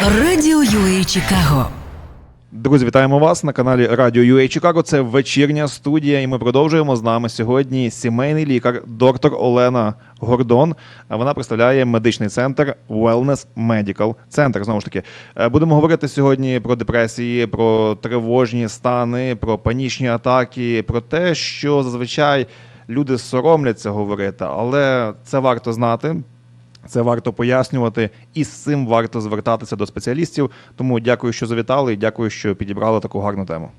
Радіо UA Чикаго. Друзі, вітаємо вас на каналі Радіо UA Чикаго. Це вечірня студія, і ми продовжуємо з нами сьогодні сімейний лікар, доктор Олена Гордон. Вона представляє медичний центр Wellness Medical Center. Знову ж таки, Е, будемо говорити сьогодні про депресії, про тривожні стани, про панічні атаки, про те, що зазвичай люди соромляться говорити, але це варто знати. Це варто пояснювати, і з цим варто звертатися до спеціалістів. Тому дякую, що завітали, і дякую, що підібрали таку гарну тему.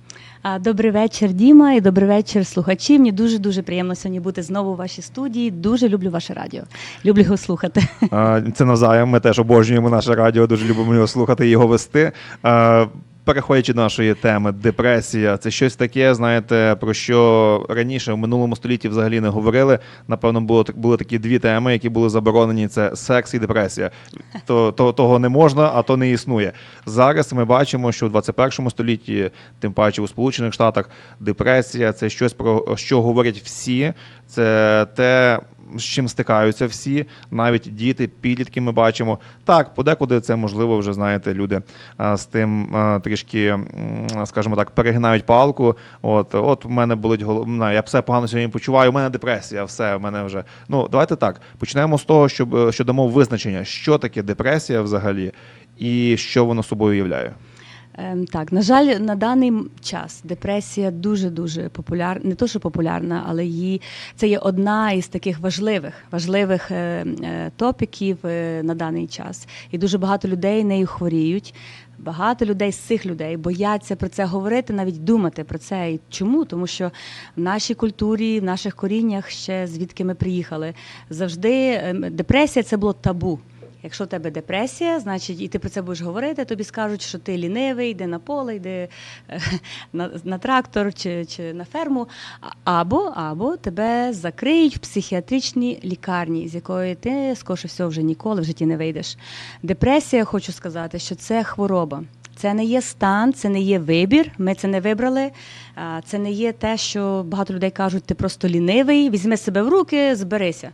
Добрий вечір, Діма, і добрий вечір, слухачі. Мені дуже дуже приємно сьогодні бути знову у вашій студії. Дуже люблю ваше радіо. Люблю його слухати. Це навзаєм. Ми теж обожнюємо наше радіо, дуже любимо його слухати і його вести. Переходячи до нашої теми, депресія це щось таке, знаєте, про що раніше в минулому столітті взагалі не говорили. Напевно, було були такі дві теми, які були заборонені: це секс і депресія. То, то того не можна, а то не існує. Зараз ми бачимо, що в 21 столітті, тим паче у Сполучених Штатах, депресія це щось про що говорять всі. Це те, з чим стикаються всі, навіть діти, підлітки. Ми бачимо. Так, подекуди це можливо вже знаєте, люди з тим трішки, м, скажімо так, перегинають палку. От, от в мене болить голова, я все погано сьогодні почуваю. У мене депресія, все в мене вже. Ну давайте так. Почнемо з того, щоб е, що дамо визначення, що таке депресія взагалі, і що воно собою являє. Ем, Так, на жаль, на даний час депресія дуже дуже популярна, не то, що популярна, але її це є одна із таких важливих важливих е, е, топіків е, на даний час. І дуже багато людей нею хворіють. Багато людей з цих людей бояться про це говорити, навіть думати про це. І чому? Тому що в нашій культурі, в наших коріннях, ще звідки ми приїхали, завжди ем, депресія це було табу. Якщо в тебе депресія, значить і ти про це будеш говорити, тобі скажуть, що ти лінивий, йди на поле, йди е, на, на трактор чи, чи на ферму, або, або тебе закриють в психіатричній лікарні, з якої ти, скоріше всього, вже ніколи в житті не вийдеш. Депресія, хочу сказати, що це хвороба. Це не є стан, це не є вибір. Ми це не вибрали. Це не є те, що багато людей кажуть, ти просто лінивий, візьми себе в руки, зберися.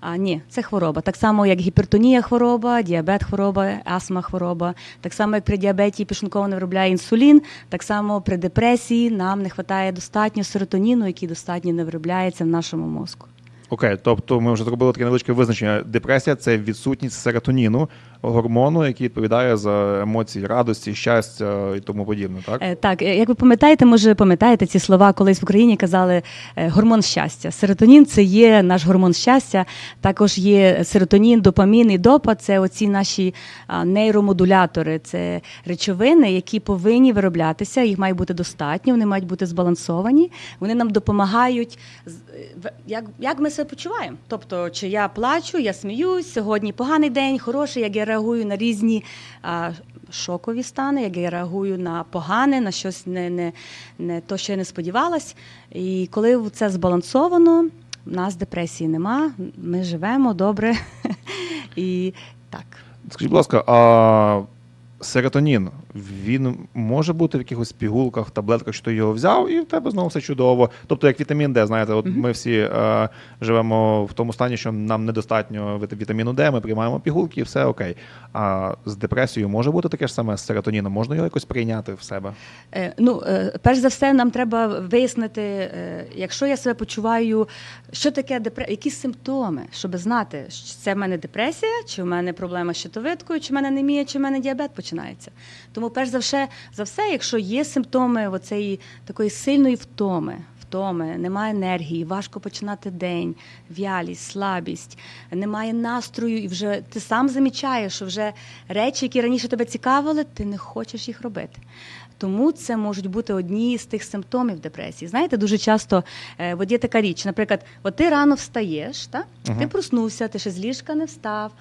А ні, це хвороба. Так само, як гіпертонія хвороба, діабет хвороба, астма хвороба. Так само, як при діабеті пішунково не виробляє інсулін, так само при депресії нам не вистачає достатньо серотоніну, який достатньо не виробляється в нашому мозку. Окей, тобто ми вже зробили таке невеличке визначення. Депресія це відсутність серотоніну, гормону, який відповідає за емоції радості, щастя і тому подібне. Так Е, Так, е, як ви пам'ятаєте, може пам'ятаєте ці слова, колись в Україні казали е, гормон щастя. Серотонін це є наш гормон щастя. Також є серотонін, допамін і допа. Це оці наші нейромодулятори. Це речовини, які повинні вироблятися. Їх має бути достатньо, вони мають бути збалансовані. Вони нам допомагають як, як ми себе почуваємо. Тобто, чи я плачу, я сміюсь, сьогодні поганий день, хороший, як я реагую на різні а, шокові стани, як я реагую на погане, на щось не, не, не то, що я не сподівалась. І коли це збалансовано, в нас депресії нема, ми живемо добре. І так. скажіть, будь ласка, а серотонін він може бути в якихось пігулках, таблетках, що ти його взяв, і в тебе знову все чудово. Тобто, як вітамін Д, знаєте, от ми всі е, живемо в тому стані, що нам недостатньо вітаміну Д, ми приймаємо пігулки, і все окей. А з депресією може бути таке ж саме з серотоніном, можна його якось прийняти в себе. Е, Ну, е, перш за все, нам треба вияснити, е, якщо я себе почуваю, що таке депресія, які симптоми, щоб знати, що це в мене депресія, чи в мене проблема з щитовидкою, чи в мене анемія, чи в мене діабет починається. Тому, перш за все, за все, якщо є симптоми оцеї такої сильної втоми. Втоми, немає енергії, важко починати день, вялість, слабість, немає настрою, і вже ти сам замічаєш, що вже речі, які раніше тебе цікавили, ти не хочеш їх робити. Тому це можуть бути одні з тих симптомів депресії. Знаєте, дуже часто е, от є така річ, наприклад, от ти рано встаєш, та? ти проснувся, ти ще з ліжка не встав.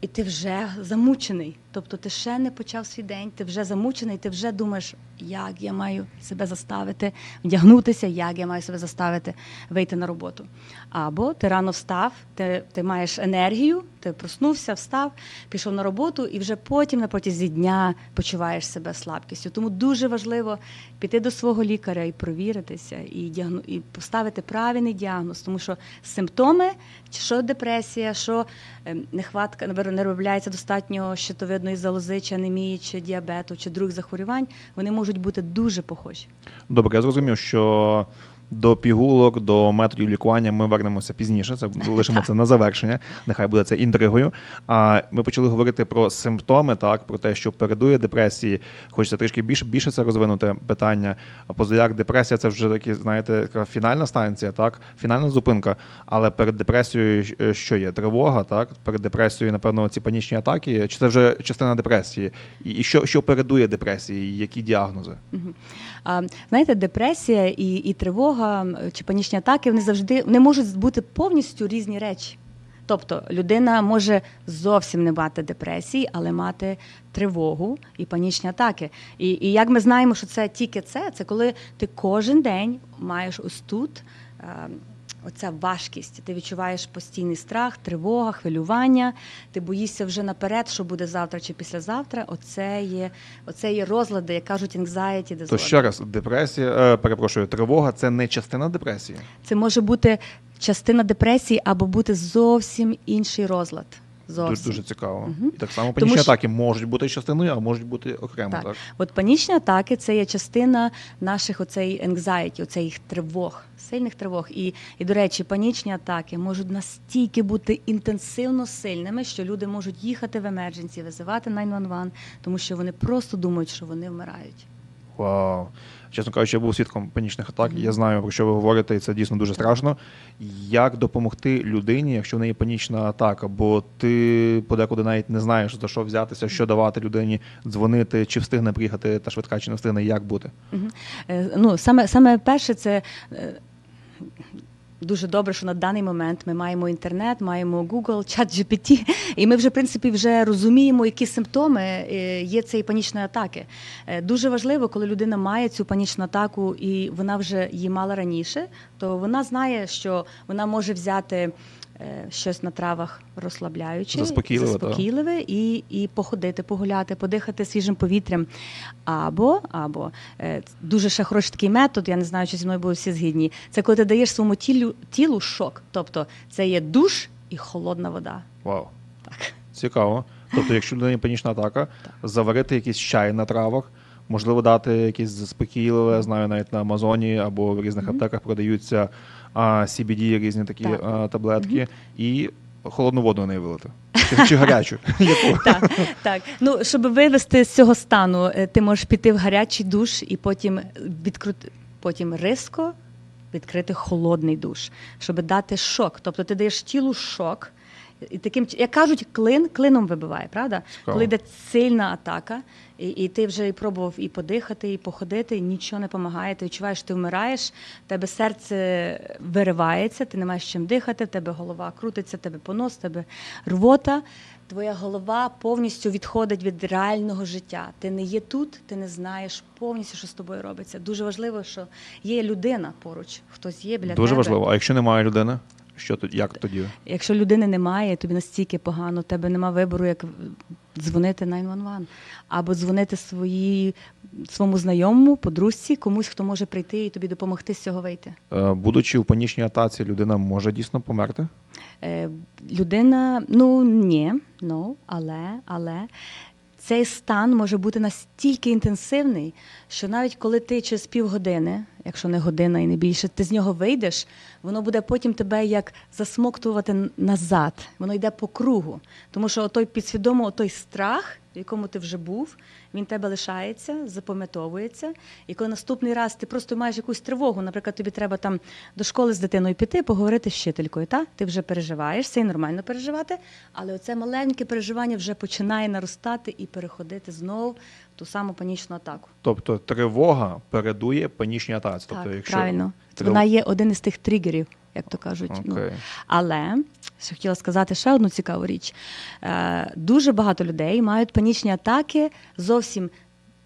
І ти вже замучений. Тобто ти ще не почав свій день, ти вже замучений, ти вже думаєш, як я маю себе заставити вдягнутися, як я маю себе заставити вийти на роботу. Або ти рано встав, ти, ти маєш енергію, ти проснувся, встав, пішов на роботу, і вже потім на протязі дня почуваєш себе слабкістю. Тому дуже важливо піти до свого лікаря і провіритися, і діагно... і поставити правильний діагноз, тому що симптоми, що депресія, що ем, нехватка не виробляється достатньо щитовидної залози, чи анемії, чи діабету, чи других захворювань, вони можуть бути дуже похожі. Добре, я зрозумів, що до пігулок, до методів лікування ми вернемося пізніше. Це лишимо це на завершення. Нехай буде це інтригою. А ми почали говорити про симптоми, так про те, що передує депресії. Хочеться трішки більше більше це розвинути питання. А позаяк депресія це вже такі, знаєте, фінальна станція, так, фінальна зупинка. Але перед депресією е, що є? Тривога, так? Перед депресією, напевно, ці панічні атаки. Чи це вже частина депресії? І що, що передує депресії? Які діагнози? А, знаєте, депресія і, і тривога чи панічні атаки вони завжди не можуть бути повністю різні речі. Тобто людина може зовсім не мати депресії, але мати тривогу і панічні атаки. І, і як ми знаємо, що це тільки це, це коли ти кожен день маєш ось тут. Оця важкість, ти відчуваєш постійний страх, тривога, хвилювання. Ти боїшся вже наперед, що буде завтра чи післязавтра. Оце є, оце є розлади, як кажуть, anxiety disorder. То ще раз, депресія, е, перепрошую, тривога це не частина депресії. Це може бути частина депресії або бути зовсім інший розлад. Дуже, Зовсім. дуже цікаво. Мгм. І так само Тому панічні що- атаки можуть бути частиною, а можуть бути окремо. Так. Так. От панічні атаки це є частина наших оцей anxiety, оцих тривог, сильних тривог. І, і до речі, панічні атаки можуть настільки бути інтенсивно сильними, що люди можуть їхати в емердженсі, визивати 911, тому що вони просто думають, що вони вмирають. Чесно кажучи, я був свідком панічних атак. Я знаю, про що ви говорите, і це дійсно дуже страшно. Як допомогти людині, якщо в неї панічна атака? Бо ти подекуди навіть не знаєш за що взятися, що давати людині, дзвонити, чи встигне приїхати та швидка, чи не встигне, як бути. Е, Ну, саме, саме перше, це е, дуже добре, що на даний момент ми маємо інтернет, маємо Google, чат GPT, і ми вже, в принципі, вже розуміємо, які симптоми е, є цієї панічної атаки. Е, Дуже важливо, коли людина має цю панічну атаку і вона вже її мала раніше, то вона знає, що вона може взяти. е, Щось на травах розслабляюче, Заспокійливе, заспокійливе і, і походити, погуляти, подихати свіжим повітрям. Або, або е, дуже ще хороший такий метод, я не знаю, чи зі мною будуть всі згідні. Це коли ти даєш своєму тілу, тілу шок. Тобто це є душ і холодна вода. Вау. Цікаво. Тобто, якщо людині панічна атака, заварити якийсь чай на травах, можливо, дати якесь заспокійливе, знаю, навіть на Амазоні або в різних аптеках продаються а, CBD, різні такі Так. а, таблетки, і холодну воду неї вилити. Чи, чи гарячу? Яку? Так, так. Ну, щоб вивести з цього стану, е, ти можеш піти в гарячий душ і потім відкрути, потім різко відкрити холодний душ, щоб дати шок. Тобто ти даєш тілу шок. І таким як кажуть, клин клином вибиває, правда? Цікаво. Коли йде сильна атака, і, і ти вже і пробував і подихати, і походити, і нічого не допомагає. Ти відчуваєш, ти вмираєш, тебе серце виривається, ти не маєш чим дихати, в тебе голова крутиться, тебе понос, тебе рвота. Твоя голова повністю відходить від реального життя. Ти не є тут, ти не знаєш повністю, що з тобою робиться. Дуже важливо, що є людина поруч, хтось є біля Дуже тебе. важливо. А якщо немає людини, що тоді? Як тоді? Якщо людини немає, тобі настільки погано, тебе нема вибору, як дзвонити 911. або дзвонити своїй, своєму знайомому, подружці, комусь, хто може прийти і тобі допомогти з цього вийти. Е, Будучи в панічній атаці, людина може дійсно померти? Е, людина, ну ні, ну, але, але цей стан може бути настільки інтенсивний, що навіть коли ти через півгодини, якщо не година і не більше, ти з нього вийдеш, воно буде потім тебе як засмоктувати назад. Воно йде по кругу. Тому що той підсвідомо, той страх, в якому ти вже був, він тебе лишається, запам'ятовується. І коли наступний раз ти просто маєш якусь тривогу, наприклад, тобі треба там до школи з дитиною піти, поговорити з вчителькою, та? ти вже переживаєш, це і нормально переживати, але оце маленьке переживання вже починає наростати і переходити знову в ту саму панічну атаку. Тобто тривога передує панічній атаці. Тобто, якщо правильно. трив- Вона є один із тих тригерів, як то кажуть. Ну, але хотіла сказати ще одну цікаву річ. Е, дуже багато людей мають панічні атаки зовсім.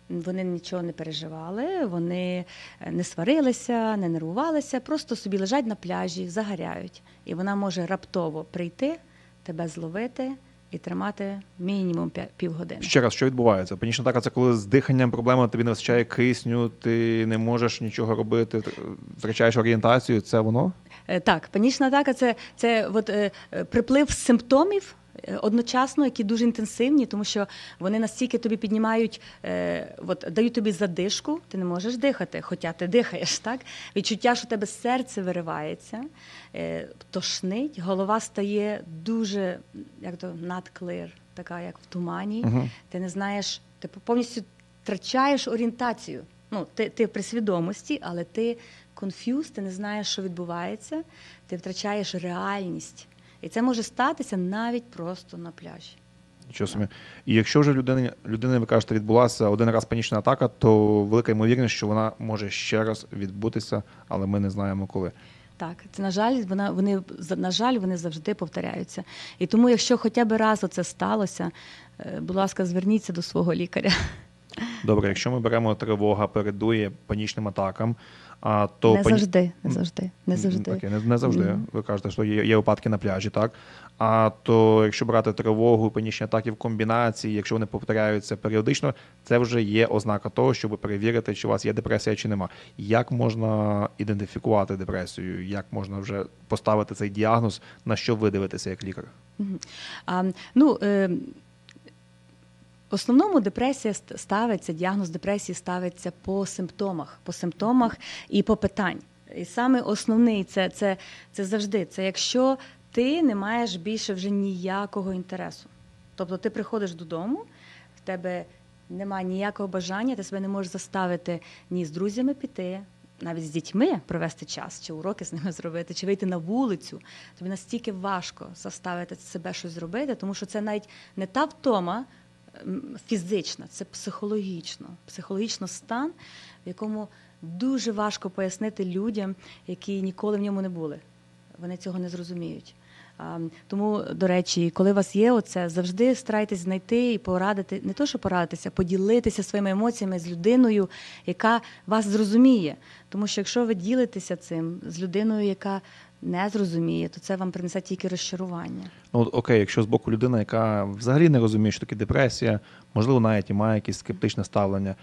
Вони нічого не переживали, вони е, не сварилися, не нервувалися, просто собі лежать на пляжі, загоряють. І вона може раптово прийти, тебе зловити і тримати мінімум півгодини. Ще раз, що відбувається? Панічна атака це коли з диханням проблема, тобі не вистачає кисню, ти не можеш нічого робити, втрачаєш орієнтацію. Це воно? Е, Так, панічна атака це, це от, е, е, приплив симптомів. Е, Одночасно, які дуже інтенсивні, тому що вони настільки тобі піднімають, е, от дають тобі задишку, ти не можеш дихати, хоча ти дихаєш, так? Відчуття, що у тебе серце виривається, е, тошнить, голова стає дуже як то надклир, така як в тумані. Мгм. Ти не знаєш, ти повністю втрачаєш орієнтацію. Ну, ти, ти при свідомості, але ти конфюз, ти не знаєш, що відбувається, ти втрачаєш реальність. І це може статися навіть просто на пляжі. Нічого собі. І якщо вже людина, людина, ви кажете, відбулася один раз панічна атака, то велика ймовірність, що вона може ще раз відбутися, але ми не знаємо коли. Так, це на жаль, вона вони на жаль, вони завжди повторяються. І тому, якщо хоча б раз оце сталося, е, будь ласка, зверніться до свого лікаря. Добре, якщо ми беремо тривога, передує панічним атакам, а то не пані- завжди, не завжди, не завжди. Окей, не, не завжди. Мгм. Ви кажете, що є, є випадки на пляжі, так? А то якщо брати тривогу, панічні атаки в комбінації, якщо вони повторяються періодично, це вже є ознака того, щоб перевірити, чи у вас є депресія чи нема. Як можна ідентифікувати депресію? Як можна вже поставити цей діагноз, на що ви дивитеся як лікар? Мгм. А, ну, е, основному депресія ставиться, діагноз депресії ставиться по симптомах, по симптомах і по питань. І саме основний це, це, це завжди це якщо ти не маєш більше вже ніякого інтересу. Тобто ти приходиш додому, в тебе немає ніякого бажання, ти себе не можеш заставити ні з друзями піти, навіть з дітьми провести час, чи уроки з ними зробити, чи вийти на вулицю. Тобі настільки важко заставити себе щось зробити, тому що це навіть не та втома фізична, це психологічно, психологічно стан, в якому дуже важко пояснити людям, які ніколи в ньому не були. Вони цього не зрозуміють. Тому, до речі, коли у вас є оце, завжди старайтесь знайти і порадити, не то, що порадитися, поділитися своїми емоціями з людиною, яка вас зрозуміє. Тому що якщо ви ділитеся цим з людиною, яка не зрозуміє, то це вам принесе тільки розчарування. Ну, от, окей, якщо з боку людина, яка взагалі не розуміє, що таке депресія, можливо, навіть і має якесь скептичне ставлення.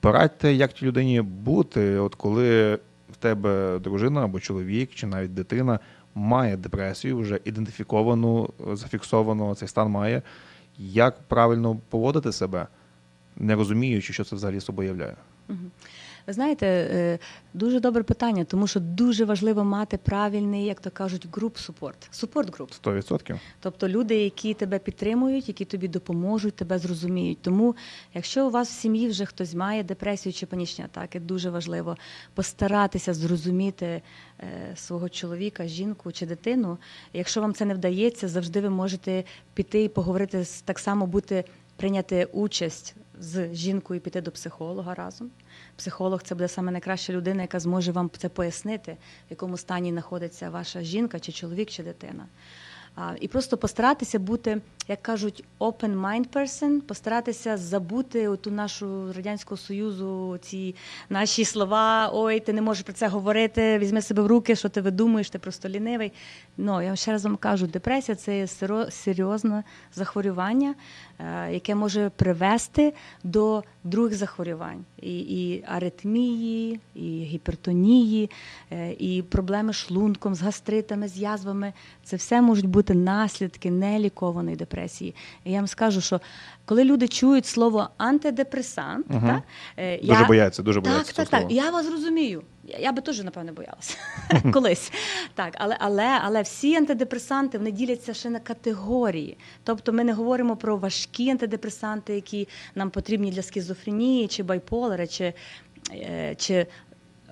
Порадьте, як тій людині бути, от коли в тебе дружина або чоловік, чи навіть дитина має депресію, вже ідентифіковану, зафіксовану, цей стан має. Як правильно поводити себе, не розуміючи, що це взагалі собою являє? Мгм. Ви знаєте, е, дуже добре питання, тому що дуже важливо мати правильний, як то кажуть, груп супорт. Супорт груп. 100%. Тобто люди, які тебе підтримують, які тобі допоможуть, тебе зрозуміють. Тому, якщо у вас в сім'ї вже хтось має депресію чи панічні атаки, дуже важливо постаратися зрозуміти е, свого чоловіка, жінку чи дитину. Якщо вам це не вдається, завжди ви можете піти і поговорити так само, бути прийняти участь з жінкою, піти до психолога разом. Психолог це буде саме найкраща людина, яка зможе вам це пояснити, в якому стані знаходиться ваша жінка, чи чоловік, чи дитина. І просто постаратися бути, як кажуть, open mind person, постаратися забути оту нашу радянського союзу, ці наші слова. Ой, ти не можеш про це говорити, візьми себе в руки, що ти видумуєш, ти просто лінивий. Ну я ще раз вам кажу, депресія це серйозне захворювання, яке може привести до других захворювань, і, і аритмії, і гіпертонії, е, і проблеми з шлунком, з гастритами, з язвами. Це все можуть бути наслідки нелікованої депресії. І я вам скажу, що коли люди чують слово антидепресант, Мгм. та, е, Дуже я... бояться, дуже бояться. так, цього так. Я вас розумію. Я, би теж, напевно, боялася колись. Так, але, але, але всі антидепресанти вони діляться ще на категорії. Тобто ми не говоримо про важкі антидепресанти, які нам потрібні для скізофренії, чи байполера, чи, е, чи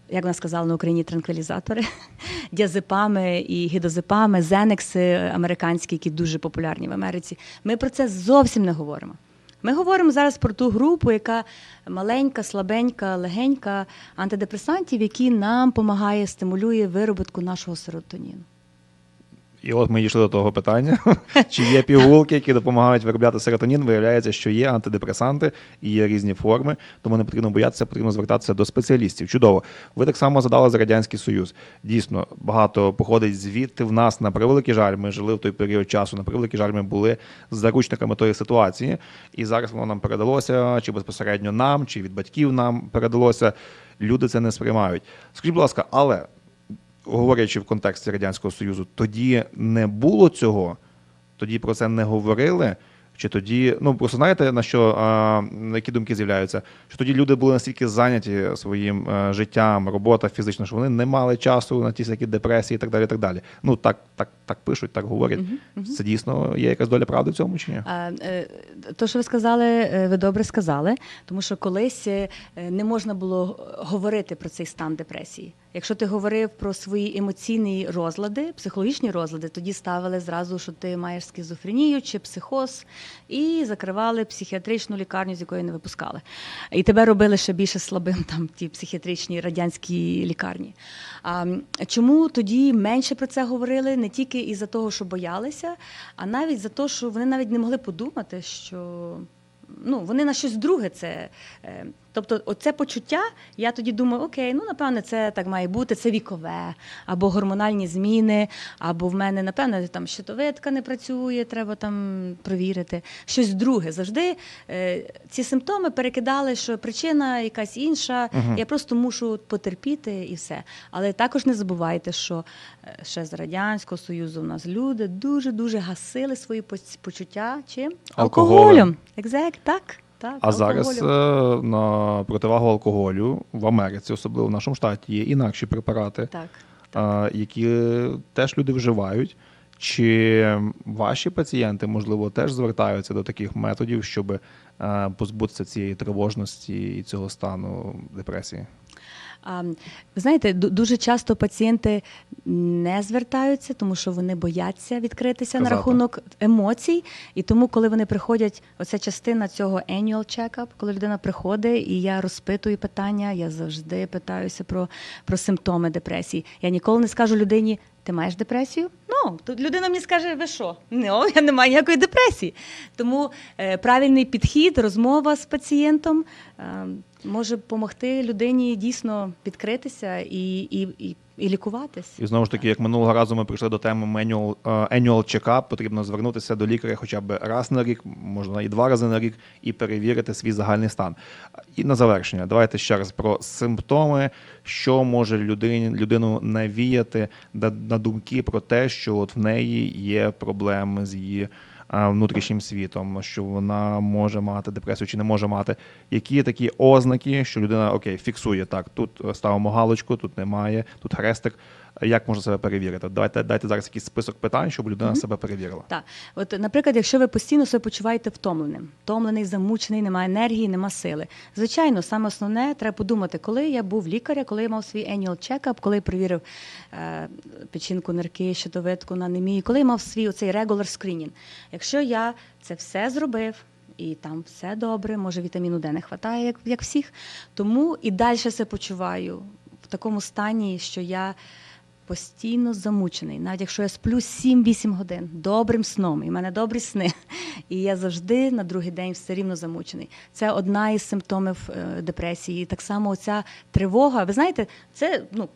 як вона сказала на Україні, транквілізатори, діазепами і гідозепами, зенекси американські, які дуже популярні в Америці. Ми про це зовсім не говоримо. Ми говоримо зараз про ту групу, яка маленька, слабенька, легенька антидепресантів, які нам допомагає, стимулює вироботку нашого серотоніну. І от ми дійшли до того питання: чи є пігулки, які допомагають виробляти серотонін? Виявляється, що є антидепресанти і є різні форми, тому не потрібно боятися, потрібно звертатися до спеціалістів. Чудово. Ви так само задали за радянський союз. Дійсно, багато походить звідти. В нас на превеликий жаль. Ми жили в той період часу. На превеликий жаль, ми були заручниками тої ситуації, і зараз воно нам передалося, чи безпосередньо нам, чи від батьків нам передалося. Люди це не сприймають. Скажіть, будь ласка, але говорячи в контексті радянського союзу, тоді не було цього, тоді про це не говорили. Чи тоді, ну просто знаєте на що а, на які думки з'являються? Що тоді люди були настільки зайняті своїм е, життям, робота фізично, що вони не мали часу на ті всякі депресії і так далі. і так далі. Ну так, так, так пишуть, так говорять. Це дійсно є якась доля правди в цьому чи ні? А, е, То, що ви сказали, е, ви добре сказали, тому що колись не можна було говорити про цей стан депресії. Якщо ти говорив про свої емоційні розлади, психологічні розлади, тоді ставили зразу, що ти маєш скізофренію чи психоз, і закривали психіатричну лікарню, з якої не випускали. І тебе робили ще більше слабим там ті психіатричні радянські лікарні. А чому тоді менше про це говорили? Не тільки із-за того, що боялися, а навіть за те, що вони навіть не могли подумати, що ну, вони на щось друге це. Тобто, оце почуття, я тоді думаю, окей, ну напевне, це так має бути, це вікове, або гормональні зміни, або в мене, напевне, там щитовидка не працює, треба там провірити. Щось друге. Завжди е, ці симптоми перекидали, що причина якась інша, я просто мушу потерпіти і все. Але також не забувайте, що е, ще з Радянського Союзу у нас люди дуже-дуже гасили свої почуття чим? Алкоголем. Exact, так. Так, А зараз е, на противагу алкоголю в Америці, особливо в нашому штаті, є інакші препарати. Так. а, які теж люди вживають. Чи ваші пацієнти, можливо, теж звертаються до таких методів, щоб е, позбутися цієї тривожності і цього стану депресії? Ви знаєте, дуже часто пацієнти не звертаються, тому що вони бояться відкритися на рахунок емоцій. І тому, коли вони приходять, оця частина цього annual check-up, коли людина приходить, і я розпитую питання, я завжди питаюся про, про симптоми депресії. Я ніколи не скажу людині. Ти маєш депресію? Ну, тут людина мені скаже, ви що? Ну, я не маю ніякої депресії. Тому е, правильний підхід, розмова з пацієнтом е, може допомогти людині дійсно відкритися і, і, і, і лікуватись. І знову ж таки, як минулого разу ми прийшли до теми manual, е, annual check-up, потрібно звернутися до лікаря хоча б раз на рік, можна і два рази на рік, і перевірити свій загальний стан. І на завершення, давайте ще раз про симптоми, що може людині, людину навіяти на, думки про те, що от в неї є проблеми з її внутрішнім світом, що вона може мати депресію чи не може мати. Які такі ознаки, що людина окей, фіксує так, тут ставимо галочку, тут немає, тут хрестик. Як можна себе перевірити? Давайте дайте зараз якийсь список питань, щоб людина себе перевірила. Так, от, наприклад, якщо ви постійно себе почуваєте втомленим, втомлений, замучений, немає енергії, нема сили. Звичайно, саме основне треба подумати, коли я був лікаря, коли я мав свій annual check-up, коли я перевірив е, печінку, нирки, щитовидку на анемію, коли я мав свій оцей regular screening. Якщо я це все зробив. І там все добре, може вітаміну Д не вистачає, як, як всіх. Тому і далі себе почуваю в такому стані, що я постійно замучений. Навіть якщо я сплю 7-8 годин добрим сном, і в мене добрі сни, і я завжди на другий день все рівно замучений. Це одна із симптомів е, депресії. І так само оця тривога. Ви знаєте, це ну.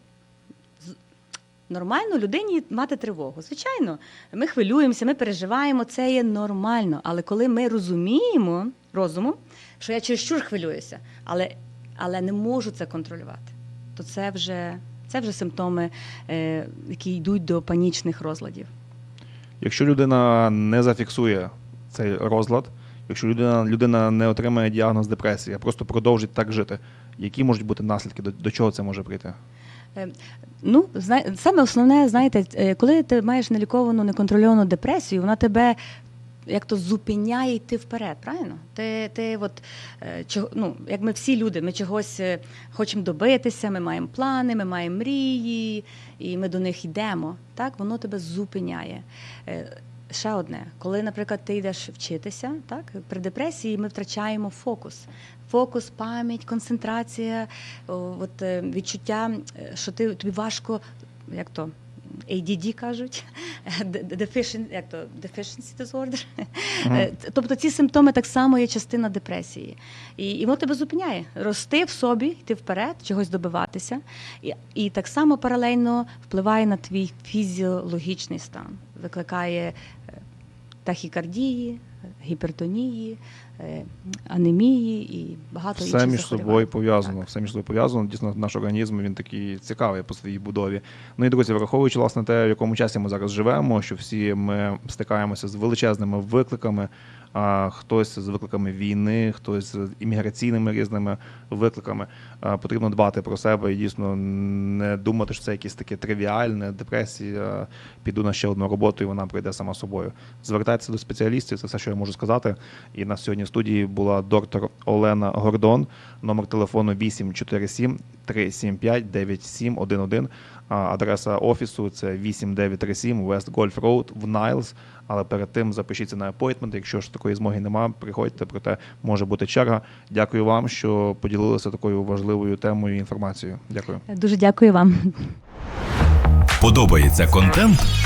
Нормально людині мати тривогу. Звичайно, ми хвилюємося, ми переживаємо, це є нормально. Але коли ми розуміємо розумом, що я чересчур хвилююся, але, але не можу це контролювати, то це вже, це вже симптоми, е, які йдуть до панічних розладів. Якщо людина не зафіксує цей розлад, якщо людина, людина не отримає діагноз депресії, а просто продовжить так жити, які можуть бути наслідки, до, до чого це може прийти? Е, Ну, саме основне, знаєте, е, коли ти маєш неліковану, неконтрольовану депресію, вона тебе як то зупиняє йти вперед, правильно? Ти, ти от, е, ну, як ми всі люди, ми чогось е, хочемо добитися, ми маємо плани, ми маємо мрії, і ми до них йдемо. Так, воно тебе зупиняє. Е, Ще одне, коли, наприклад, ти йдеш вчитися, так при депресії ми втрачаємо фокус. Фокус, пам'ять, концентрація, от, відчуття, що ти тобі важко як то ADD кажуть, deficient, як то, deficiency disorder. Е, Тобто ці симптоми так само є частина депресії. І, і воно тебе зупиняє рости в собі, йти вперед, чогось добиватися. І, і так само паралельно впливає на твій фізіологічний стан, викликає е, тахікардії, гіпертонії, е, анемії і багато Все інших між захворювань. собою пов'язано. Так. Все між собою пов'язано. Дійсно, наш організм він такий цікавий по своїй будові. Ну і друзі, враховуючи власне те, в якому часі ми зараз живемо, що всі ми стикаємося з величезними викликами. А хтось з викликами війни, хтось з імміграційними різними викликами. Потрібно дбати про себе і дійсно не думати, що це якесь таке тривіальне, депресія. Піду на ще одну роботу, і вона прийде сама собою. Звертайтеся до спеціалістів, це все, що я можу сказати. І на сьогодні в студії була доктор Олена Гордон, номер телефону 847 375 9711. Адреса офісу це 8937 West Golf Road в Найлз. Але перед тим запишіться на апойтмент. Якщо ж такої змоги немає, приходьте, проте може бути черга. Дякую вам, що поділилися такою важливою темою і інформацією. Дякую. Дуже дякую вам. Подобається контент?